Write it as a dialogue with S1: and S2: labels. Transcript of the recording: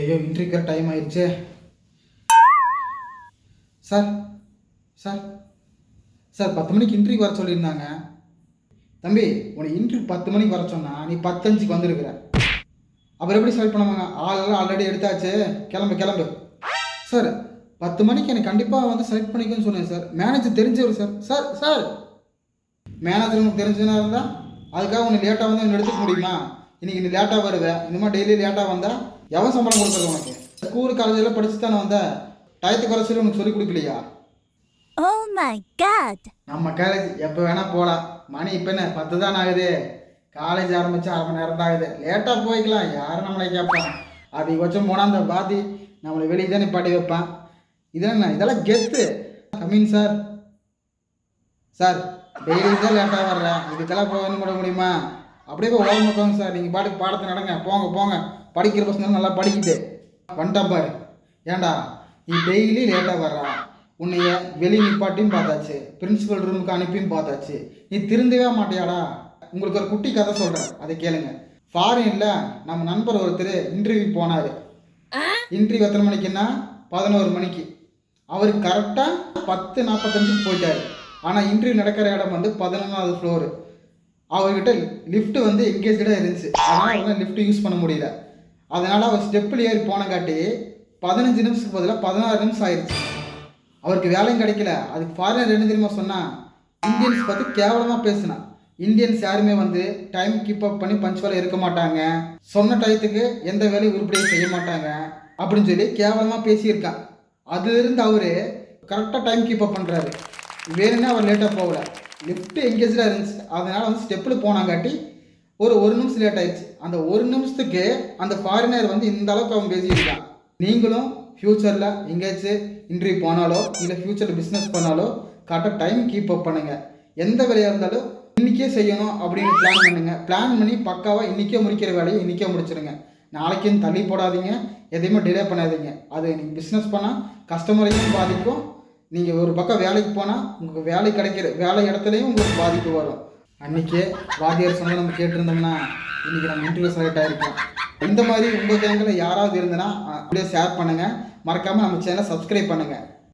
S1: ஐயோ இன்ட்ரிக்கிற டைம் ஆயிடுச்சே. சார் சார் சார் பத்து மணிக்கு இன்ட்ரிக்கு வர சொல்லியிருந்தாங்க. தம்பி உன்னை இன்ட்ரி பத்து மணிக்கு வர சொன்னா நீ பத்தஞ்சுக்கு வந்திருக்கிற. அப்புறம் எப்படி செலக்ட் பண்ணுவாங்க? ஆளெல்லாம் ஆல்ரெடி எடுத்தாச்சு. கிளம்பு கிளம்பு. சார் பத்து மணிக்கு எனக்கு கண்டிப்பாக வந்து செலக்ட் பண்ணிக்கன்னு சொன்னேன் சார் மேனேஜர் தெரிஞ்சவர் சார் சார் சார் மேனேஜர் உனக்கு தெரிஞ்சதுனா இருந்தால் அதுக்காக உன்னை லேட்டாக வந்து எடுத்துக்க முடியுமா? இன்னைக்கு நீ லேட்டாக வருவ இந்த மாதிரி டெய்லி லேட்டாக வந்தால் எவன் சம்பளம் கொடுக்குறது உனக்கு? ஸ்கூல் காலேஜில் படிச்சு தானே வந்த? டயத்துக்கு வர சொல்லி உனக்கு சொல்லிக் கொடுக்கலையா?
S2: Oh!
S1: நம்ம காலேஜ் எப்போ வேணால் போகலாம் மணி இப்போ என்ன? பத்து தான் ஆகுது. காலேஜ் ஆரம்பிச்சு அரை மணி நேரம் தான் ஆகுது. லேட்டாக போய்க்கலாம். யாரும் நம்மளை கேட்பான்? அதிகபட்சம் போனால் அந்த பாதி நம்மளை வெளியே தான் நிப்பாட்டி வைப்பான். இதெல்லாம் என்ன? இதெல்லாம் கெத்து. கம்மிங் சார் சார் டெய்லி தான் லேட்டாக வர்றேன் இதுக்கெல்லாம் போக முடியுமா? அப்படியே போய் ஓரம் உட்காந்து சார் நீங்கள் பாட்டுக்கு பாடத்தை நடங்க போங்க போங்க. படிக்கிற பசங்க நல்லா படிக்குது வந்துட்டான் பாரு. ஏன்டா நீ டெய்லி லேட்டாக வர்றா. உன்னைய வெளியே நிப்பாட்டியும் பார்த்தாச்சு. பிரின்சிபல் ரூமுக்கு அனுப்பியும் பார்த்தாச்சு. நீ திருந்தவே மாட்டியாடா. உங்களுக்கு ஒரு குட்டி கதை சொல்கிறேன் அதை கேளுங்க. ஃபாரின்ல நம்ம நண்பர் ஒருத்தர் இன்டர்வியூ போனார். இன்டர்வியூ எத்தனை மணிக்குன்னா பதினோரு மணிக்கு. அவர் கரெக்டாக பத்து நாற்பத்தஞ்சுக்கு போயிட்டார். ஆனால் இன்டர்வியூ நடக்கிற இடம் வந்து பதினொன்றாவது ஃப்ளோரு அவர்கிட்ட லிஃப்ட் வந்து எங்கேஜாக இருந்துச்சு. அதனால் அவரால் லிஃப்ட் யூஸ் பண்ண முடியல. அதனால் அவர் ஸ்டெப்பில் ஏறி போனங்காட்டி பதினஞ்சு நிமிஷத்துக்கு பதிலாக பதினாறு நிமிஷம் ஆயிடுச்சு அவருக்கு வேலையும் கிடைக்கல. அதுக்கு ஃபாரினர் என்ன தெரியுமா சொன்னால் இந்தியன்ஸ் பற்றி கேவலமாக பேசினான் இந்தியன்ஸ் யாருமே வந்து டைம் கீப் அப் பண்ணி பஞ்சுவலாக இருக்க மாட்டாங்க. சொன்ன டயத்துக்கு எந்த வேலையும் உருப்படியாக செய்ய மாட்டாங்க. அப்படின்னு சொல்லி கேவலமாக பேசியிருக்கான் அதுலேருந்து அவர் கரெக்டாக டைம் கீப் அப் பண்ணுறாரு வேணும்னா அவர் லேட்டாக போகல. லிஃப்ட் எங்கேஜாக இருந்துச்சு. அதனால் வந்து ஸ்டெப்பில் போனாங்காட்டி ஒரு ஒரு நிமிஷம் லேட் ஆயிடுச்சு. அந்த ஒரு நிமிஷத்துக்கு அந்த ஃபாரினர் வந்து இந்த அளவுக்கு அவன் பேசியிருக்கான் நீங்களும் ஃப்யூச்சரில் எங்கேயாச்சும் இன்டர்வியூ போனாலோ இல்லை ஃப்யூச்சரில் பிஸ்னஸ் பண்ணாலோ கரெக்டாக டைம் கீப் அப் பண்ணுங்கள் எந்த வேலையாக இருந்தாலும் இன்றைக்கே செய்யணும் அப்படின்னு பிளான் பண்ணுங்க. பிளான் பண்ணி பக்காவாக இன்றைக்கே முடிக்கிற வேலையை இன்றைக்கே முடிச்சிடுங்க நாளைக்குன்னு தள்ளி போடாதீங்க. எதையுமே டிலே பண்ணாதீங்க. அது நீங்கள் பிஸ்னஸ் பண்ணால் கஸ்டமரையும் பாதிக்கும். நீங்கள் ஒரு பக்கம் வேலைக்கு போனால் உங்களுக்கு வேலை கிடைக்கிற வேலை இடத்துலையும் உங்களுக்கு பாதிப்பு வரும். அன்றைக்கே வாத்தியார் சொன்னதை நம்ம கேட்டிருந்தோம்னா இன்றைக்கி நம்ம இன்டர்வியூ செலக்ட் ஆகிருக்கோம் இந்த மாதிரி உங்கள் கேங்கில் யாராவது இருந்தனா அப்படியே ஷேர் பண்ணுங்கள் மறக்காமல் நம்ம சேனலை சப்ஸ்கிரைப் பண்ணுங்கள்